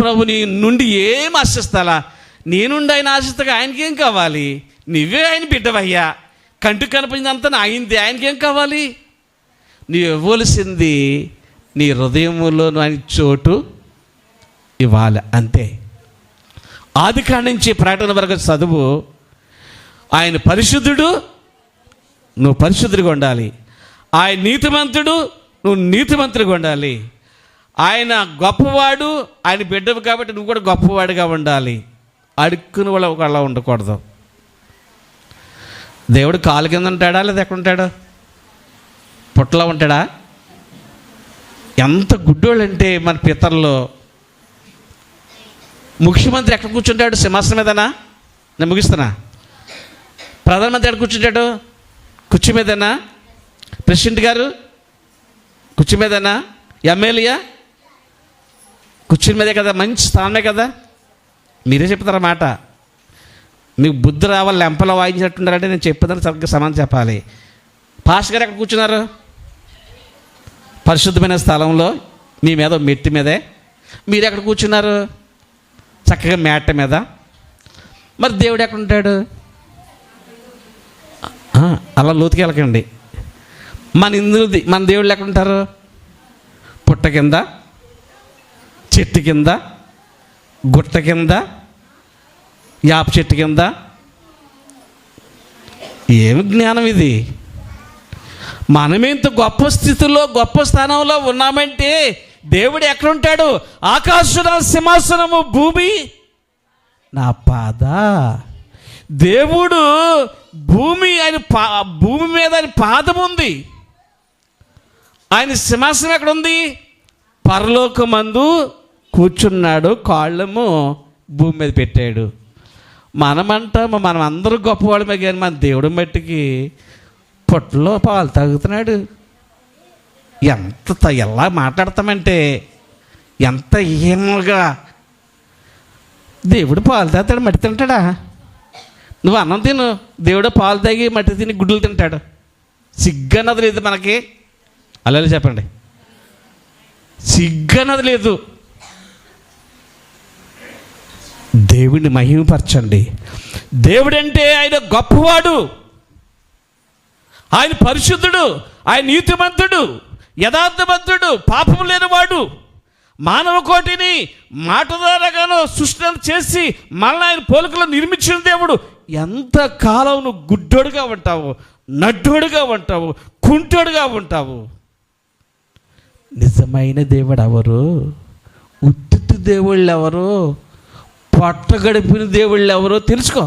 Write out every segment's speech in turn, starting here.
ప్రభుని నుండి ఏం ఆశిస్తాలా? నేనుండి ఆయన ఆశిస్తగా ఆయనకేం కావాలి? నువ్వే ఆయన బిడ్డవయ్యా. కంటికి కనిపించినంత ఆయనది ఆయనకేం కావాలి? నీవు ఇవ్వవలసింది నీ హృదయంలో ఆయన చోటు ఇవ్వాలి అంతే. ఆది నుంచి ప్రకటన వరకు చదువు. ఆయన పరిశుద్ధుడు నువ్వు పరిశుద్ధుడిగా ఉండాలి. ఆయన నీతిమంతుడు నువ్వు నీతిమంతుడిగా ఉండాలి. ఆయన గొప్పవాడు ఆయన బిడ్డవు కాబట్టి నువ్వు కూడా గొప్పవాడిగా ఉండాలి. అడుక్కుని వాళ్ళ ఒకళ్ళ ఉండకూడదు. దేవుడు కాలు కింద ఉంటాడా లేదా ఎక్కడ ఉంటాడా? పుట్టలో ఉంటాడా? ఎంత గుడ్డోళ్ళు అంటే మన పితరులు. ముఖ్యమంత్రి ఎక్కడ కూర్చుంటాడు? సింహాసనం మీదనా? నేను ముగిస్తున్నా. ప్రధానమంత్రి ఎక్కడ కూర్చుంటాడు? కుర్చీ మీదనా? ప్రెసిడెంట్ గారు? కుర్చీ మీదనా? ఎమ్మెల్యే? కూర్చుని మీదే కదా మంచి స్థానమే కదా. మీరే చెప్తారా మాట. మీకు బుద్ధి రావాలి లెంపలో వాయించినట్టున్నారంటే నేను చెప్పేదాన్ని సరిగ్గా సమాధానం చెప్పాలి. పాస్ గారు ఎక్కడ కూర్చున్నారు? పరిశుద్ధమైన స్థలంలో మీ మీద మెట్టి మీదే. మీరు ఎక్కడ కూర్చున్నారు? చక్కగా మేట మీద. మరి దేవుడు ఎక్కడ ఉంటాడు? అలా లోతుకి వెళ్ళకండి. మన ఇందులో మన దేవుళ్ళు ఎక్కడ ఉంటారు? పుట్ట కింద. చెట్టు కింద గుట్ట కింద యాప చెట్టు కింద. ఏమి జ్ఞానం ఇది? మనమేంత గొప్ప స్థితిలో గొప్ప స్థానంలో ఉన్నామంటే దేవుడు ఎక్కడ ఉంటాడు సింహాసనము భూమి? నా పాద. దేవుడు భూమి ఆయన పా భూమి మీద ఆయన పాదం ఉంది. ఆయన సింహాసనం ఎక్కడ ఉంది పరలోకమందు కూర్చున్నాడు కాళ్ళము భూమి మీద పెట్టాడు. మనమంటాము మనం అందరూ గొప్పవాళ్ళమే కానీ మన దేవుడు మట్టికి పొట్టలో పాలు తాగుతున్నాడు. ఎంత ఎలా మాట్లాడతామంటే ఎంత ఏమోగా దేవుడు పాలు తాగుతాడు మట్టి తింటాడా? నువ్వు అన్నం తిను దేవుడు పాలు తాగి మట్టి తిని గుడ్లు తింటాడు. సిగ్గన్నది లేదు మనకి. అలా చెప్పండి. సిగ్గన్నది లేదు. దేవుడిని మహిమపరచండి. దేవుడంటే ఆయన గొప్పవాడు. ఆయన పరిశుద్ధుడు ఆయన నీతిమంతుడు యథార్థమంతుడు పాపం లేనివాడు. మానవ కోటిని మాట ద్వారాగానో సృష్టి చేసి మళ్ళీ ఆయన పోలికలో నిర్మించిన దేవుడు. ఎంత కాలం నువ్వు గుడ్డోడుగా ఉంటావు నడ్డోడుగా ఉంటావు కుంటోడుగా ఉంటావు. నిజమైన దేవుడు ఎవరు? ఉత్తుత్తి దేవుళ్ళు ఎవరు? పొట్ట గడిపిన దేవుళ్ళు ఎవరో తెలుసుకో.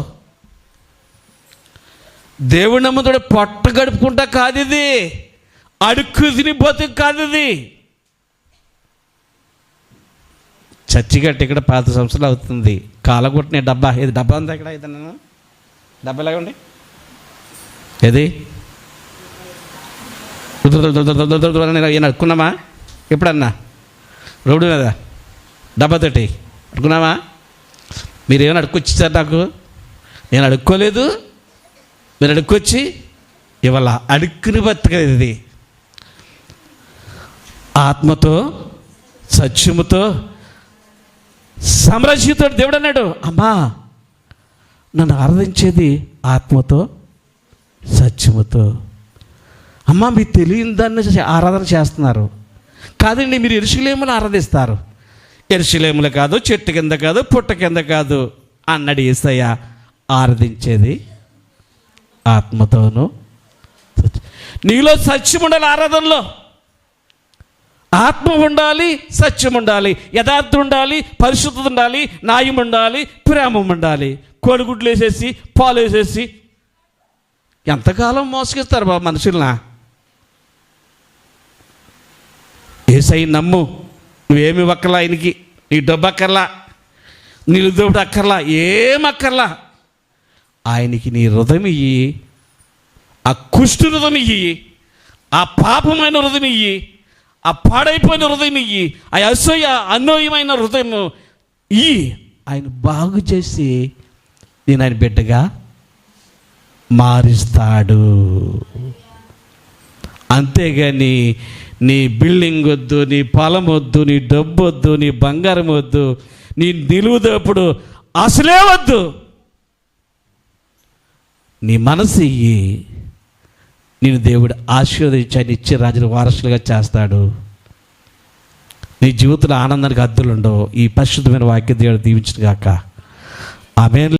దేవుడు నమ్ముతాడు పొట్ట గడుపుకుంటా కాదు ఇది అడుక్కు తిని బతుకు కాదు ఇది చచ్చిగట్టు ఇక్కడ పాత సంవత్సరాలు అవుతుంది. కాలగొట్టిన డబ్బా ఇది డబ్బా ఉందా ఇక్కడ ఇది నేను డబ్బా ఎలాగండి ఏది? నేను అడుక్కున్నామా ఎప్పుడన్నా? రోడ్డు మీద? డబ్బా తోటి? అడుకున్నామా మీరేమైనా అడుక్కొచ్చారు నాకు? నేను అడుక్కోలేదు. మీరు అడుక్కొచ్చి ఇవాళ అడుక్కుని బతకలేదు ఇది. ఆత్మతో సత్యముతో సమరశితో దేవుడు అన్నాడు అమ్మా నన్ను ఆరాధించేది ఆత్మతో సత్యముతో. అమ్మా మీకు తెలియని దాన్ని ఆరాధన చేస్తున్నారు. కాదండి మీరు ఇరుషులేమని ఆరాధిస్తారు. ఎరుశలేములు కాదు చెట్టు కింద కాదు పుట్ట కింద కాదు అన్నాడు ఈసయ్య ఆరాధించేది ఆత్మతోనూ. నీలో సత్యం ఉండాలి ఆరాధనలో. ఆత్మ ఉండాలి సత్యం ఉండాలి యథార్థం ఉండాలి పరిశుద్ధత ఉండాలి న్యాయం ఉండాలి ప్రేమ ఉండాలి. కోడిగుడ్లు వేసేసి పాలు వేసేసి. ఎంతకాలం మోసగిస్తారు బాబు మనుషులనా? ఏసై నమ్ము. నువ్వేమి ఒక్కర్లా ఆయనకి? నీ డబ్బు అక్కర్లా? నీ దేవుడు అక్కర్లా? ఏం అక్కర్లా? ఆయనకి నీ హృదయం ఇయ్యి ఆ కుష్టు హృదయం ఇయ్యి ఆ పాపమైన హృదయం ఇయ్యి ఆ పాడైపోయిన హృదయం ఇయ్యి ఆ అసూయ అన్వయమైన హృదయం ఇయ్యి. ఆయన బాగు చేసి నేను ఆయన బిడ్డగా మారుస్తాడు. అంతేగాని నీ బిల్డింగ్ వద్దు నీ పొలం వద్దు నీ డబ్బు వద్దు నీ బంగారం వద్దు నీ నిలువుదప్పుడు అసలే వద్దు. నీ మనసు ఇయ్యి నేను దేవుడు ఆశీర్వదించాన్ని ఇచ్చి రాజుల వారసులుగా చేస్తాడు. నీ జీవితంలో ఆనందానికి అద్దులుండవు ఈ పరిశుద్ధమైన వాక్య దేవుడు దీవించిన గాక. ఆమె